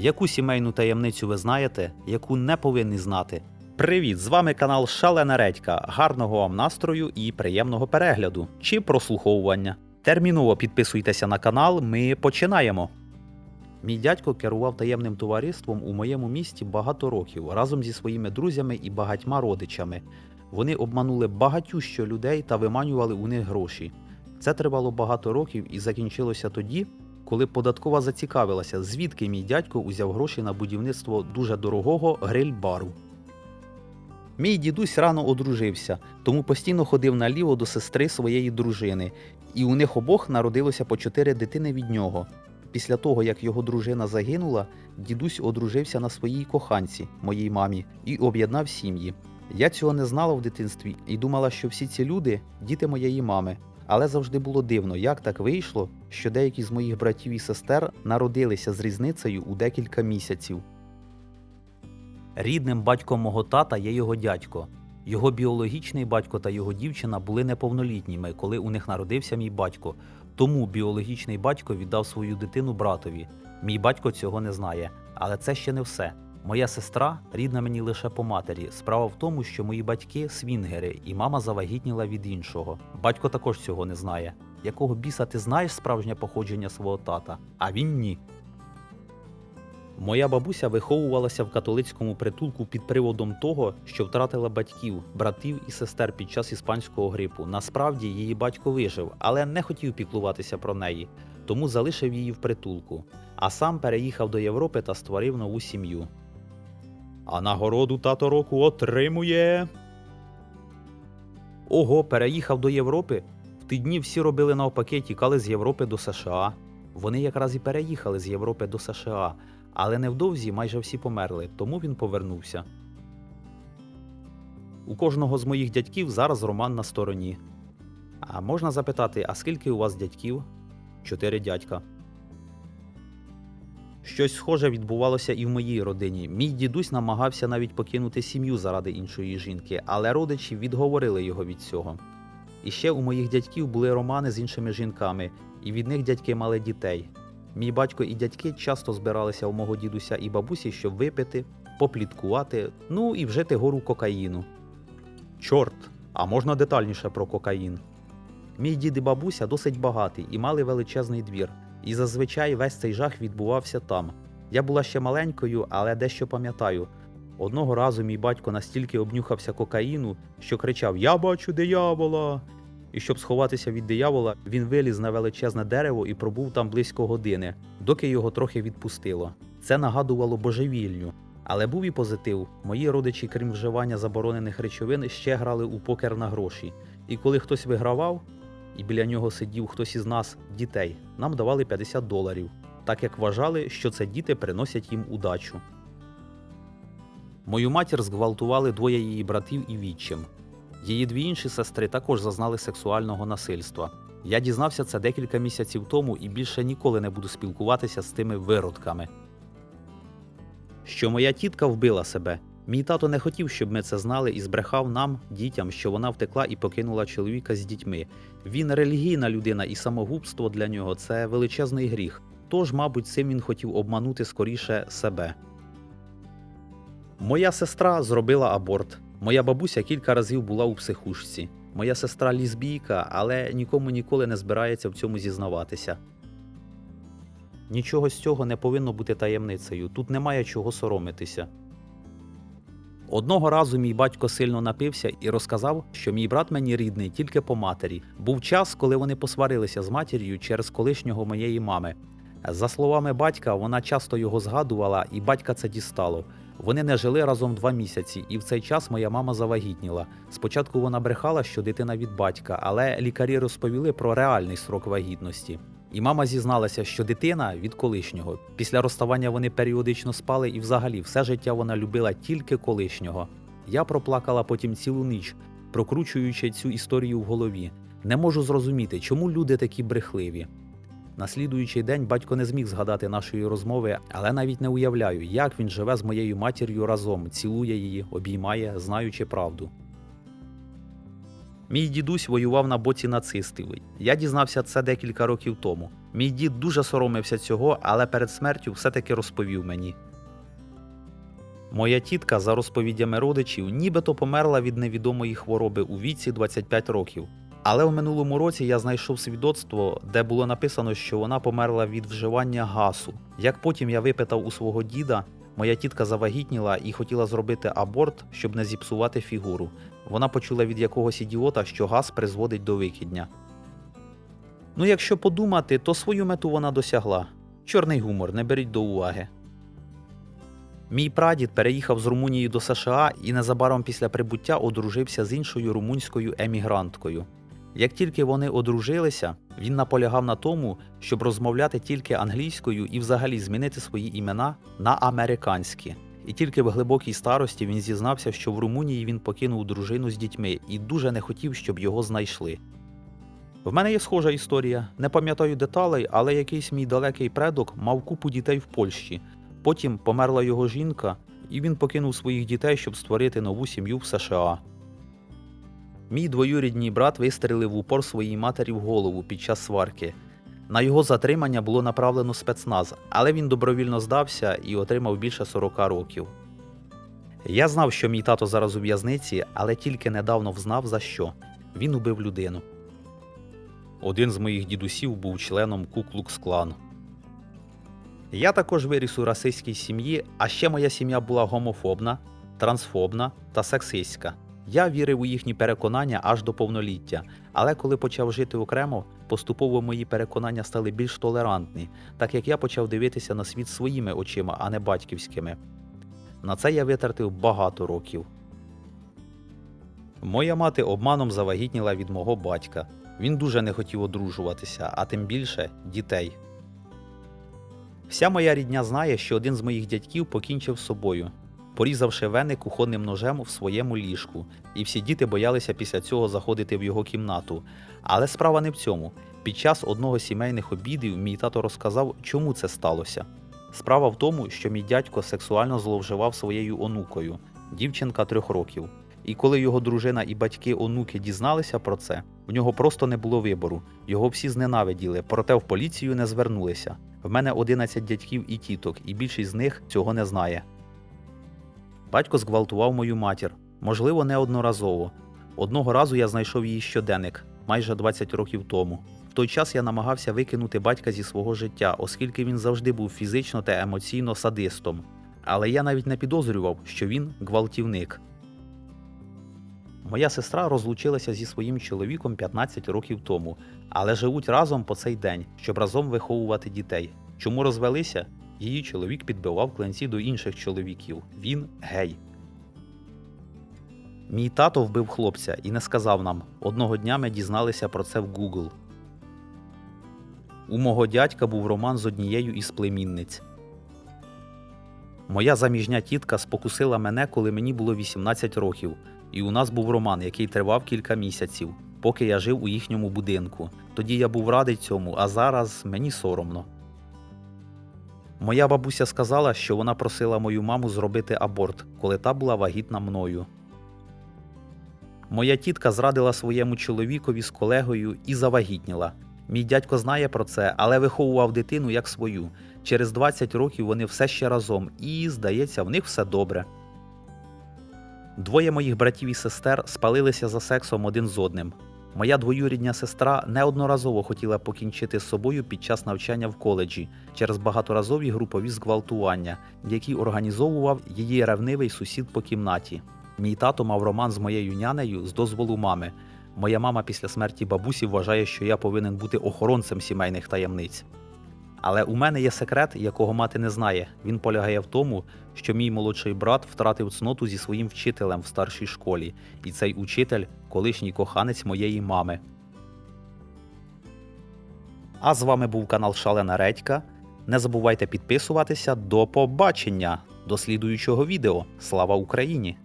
Яку сімейну таємницю ви знаєте, яку не повинні знати? Привіт! З вами канал Шалена Редька. Гарного вам настрою і приємного перегляду чи прослуховування. Терміново підписуйтеся на канал, ми починаємо. Мій дядько керував таємним товариством у моєму місті багато років разом зі своїми друзями і багатьма родичами. Вони обманули багатющо людей та виманювали у них гроші. Це тривало багато років і закінчилося тоді, коли податкова зацікавилася, звідки мій дядько узяв гроші на будівництво дуже дорогого гриль-бару. Мій дідусь рано одружився, тому постійно ходив наліво до сестри своєї дружини, і у них обох народилося по чотири дитини від нього. Після того, як його дружина загинула, дідусь одружився на своїй коханці, моїй мамі, і об'єднав сім'ї. Я цього не знала в дитинстві і думала, що всі ці люди діти моєї мами. Але завжди було дивно, як так вийшло, що деякі з моїх братів і сестер народилися з різницею у декілька місяців. Рідним батьком мого тата є його дядько. Його біологічний батько та його дівчина були неповнолітніми, коли у них народився мій батько. Тому біологічний батько віддав свою дитину братові. Мій батько цього не знає, але це ще не все. Моя сестра рідна мені лише по матері. Справа в тому, що мої батьки свінгери, і мама завагітніла від іншого. Батько також цього не знає. Якого біса ти знаєш справжнє походження свого тата? А він ні. Моя бабуся виховувалася в католицькому притулку під приводом того, що втратила батьків, братів і сестер під час іспанського грипу. Насправді її батько вижив, але не хотів піклуватися про неї, тому залишив її в притулку, а сам переїхав до Європи та створив нову сім'ю. А нагороду тато року отримує. Ого, переїхав до Європи. В ті дні всі робили навпаки, тікали з Європи до США. Вони якраз і переїхали з Європи до США, але невдовзі майже всі померли, тому він повернувся. У кожного з моїх дядьків зараз роман на стороні. А можна запитати, а скільки у вас дядьків? Чотири дядька. Щось схоже відбувалося і в моїй родині. Мій дідусь намагався навіть покинути сім'ю заради іншої жінки, але родичі відговорили його від цього. І ще у моїх дядьків були романи з іншими жінками, і від них дядьки мали дітей. Мій батько і дядьки часто збиралися у мого дідуся і бабусі, щоб випити, попліткувати, ну і вжити гору кокаїну. Чорт, а можна детальніше про кокаїн. Мій дід і бабуся досить багаті і мали величезний двір, і зазвичай весь цей жах відбувався там. Я була ще маленькою, але дещо пам'ятаю. Одного разу мій батько настільки обнюхався кокаїну, що кричав Я бачу диявола. І щоб сховатися від диявола, він виліз на величезне дерево і пробув там близько години, доки його трохи відпустило. Це нагадувало божевільню. Але був і позитив. Мої родичі, крім вживання заборонених речовин, ще грали у покер на гроші. І коли хтось вигравав, і біля нього сидів хтось із нас, дітей, нам давали 50 доларів, так як вважали, що це діти приносять їм удачу. Мою матір зґвалтували двоє її братів і відчим. Її дві інші сестри також зазнали сексуального насильства. Я дізнався це декілька місяців тому і більше ніколи не буду спілкуватися з тими виродками. Що моя тітка вбила себе. Мій тато не хотів, щоб ми це знали, і збрехав нам, дітям, що вона втекла і покинула чоловіка з дітьми. Він релігійна людина, і самогубство для нього це величезний гріх. Тож, мабуть, цим він хотів обманути скоріше себе. Моя сестра зробила аборт. Моя бабуся кілька разів була у психушці. Моя сестра лізбійка, але нікому ніколи не збирається в цьому зізнаватися. Нічого з цього не повинно бути таємницею. Тут немає чого соромитися. Одного разу мій батько сильно напився і розказав, що мій брат мені рідний тільки по матері. Був час, коли вони посварилися з матір'ю через колишнього моєї мами. За словами батька, вона часто його згадувала, і батька це дістало. Вони не жили разом два місяці, і в цей час моя мама завагітніла. Спочатку вона брехала, що дитина від батька, але лікарі розповіли про реальний срок вагітності. І мама зізналася, що дитина від колишнього. Після розставання вони періодично спали, і взагалі все життя вона любила тільки колишнього. Я проплакала потім цілу ніч, прокручуючи цю історію в голові. Не можу зрозуміти, чому люди такі брехливі. На слідуючий день батько не зміг згадати нашої розмови, але навіть не уявляю, як він живе з моєю матір'ю разом, цілує її, обіймає, знаючи правду. Мій дідусь воював на боці нацистів. Я дізнався це декілька років тому. Мій дід дуже соромився цього, але перед смертю все-таки розповів мені. Моя тітка, за розповідями родичів, нібито померла від невідомої хвороби у віці 25 років. Але в минулому році я знайшов свідоцтво, де було написано, що вона померла від вживання гасу. Як потім я випитав у свого діда, моя тітка завагітніла і хотіла зробити аборт, щоб не зіпсувати фігуру. Вона почула від якогось ідіота, що газ призводить до викидня. Ну, якщо подумати, то свою мету вона досягла. Чорний гумор, не беріть до уваги. Мій прадід переїхав з Румунії до США і незабаром після прибуття одружився з іншою румунською емігранткою. Як тільки вони одружилися, він наполягав на тому, щоб розмовляти тільки англійською і взагалі змінити свої імена на американські. І тільки в глибокій старості він зізнався, що в Румунії він покинув дружину з дітьми і дуже не хотів, щоб його знайшли. В мене є схожа історія. Не пам'ятаю деталей, але якийсь мій далекий предок мав купу дітей в Польщі. Потім померла його жінка, і він покинув своїх дітей, щоб створити нову сім'ю в США. Мій двоюрідний брат вистрелив в упор своїй матері в голову під час сварки. На його затримання було направлено спецназ, але він добровільно здався і отримав більше 40 років. Я знав, що мій тато зараз у в'язниці, але тільки недавно взнав за що. Він убив людину. Один з моїх дідусів був членом Ку-Клукс-клану. Я також виріс у расистській сім'ї, а ще моя сім'я була гомофобна, трансфобна та сексистська. Я вірив у їхні переконання аж до повноліття, але коли почав жити окремо, поступово мої переконання стали більш толерантні, так як я почав дивитися на світ своїми очима, а не батьківськими. На це я витратив багато років. Моя мати обманом завагітніла від мого батька. Він дуже не хотів одружуватися, а тим більше дітей. Вся моя рідня знає, що один з моїх дядьків покінчив з собою, порізавши вени кухонним ножем в своєму ліжку, і всі діти боялися після цього заходити в його кімнату. Але справа не в цьому. Під час одного сімейних обідів мій тато розказав, чому це сталося. Справа в тому, що мій дядько сексуально зловживав своєю онукою, дівчинка трьох років. І коли його дружина і батьки онуки дізналися про це, в нього просто не було вибору. Його всі зненавиділи, проте в поліцію не звернулися. В мене 11 дядьків і тіток, і більшість з них цього не знає. Батько зґвалтував мою матір, можливо, неодноразово. Одного разу я знайшов її щоденник майже 20 років тому. В той час я намагався викинути батька зі свого життя, оскільки він завжди був фізично та емоційно садистом. Але я навіть не підозрював, що він гвалтівник. Моя сестра розлучилася зі своїм чоловіком 15 років тому, але живуть разом по цей день, щоб разом виховувати дітей. Чому розвелися? Її чоловік підбивав кленці до інших чоловіків. Він гей. Мій тато вбив хлопця і не сказав нам. Одного дня ми дізналися про це в Google. У мого дядька був роман з однією із племінниць. Моя заміжня тітка спокусила мене, коли мені було 18 років, і у нас був роман, який тривав кілька місяців, поки я жив у їхньому будинку. Тоді я був радий цьому, а зараз мені соромно. Моя бабуся сказала, що вона просила мою маму зробити аборт, коли та була вагітна мною. Моя тітка зрадила своєму чоловікові з колегою і завагітніла. Мій дядько знає про це, але виховував дитину як свою. Через 20 років вони все ще разом, і, здається, в них все добре. Двоє моїх братів і сестер спалилися за сексом один з одним. Моя двоюрідня сестра неодноразово хотіла покінчити з собою під час навчання в коледжі через багаторазові групові зґвалтування, які організовував її ревнивий сусід по кімнаті. Мій тато мав роман з моєю нянею з дозволу мами. Моя мама після смерті бабусі вважає, що я повинен бути охоронцем сімейних таємниць. Але у мене є секрет, якого мати не знає. Він полягає в тому, що мій молодший брат втратив цноту зі своїм вчителем в старшій школі, і цей учитель колишній коханець моєї мами. А з вами був канал Шалена Редька. Не забувайте підписуватися. До побачення! До слідуючого відео. Слава Україні!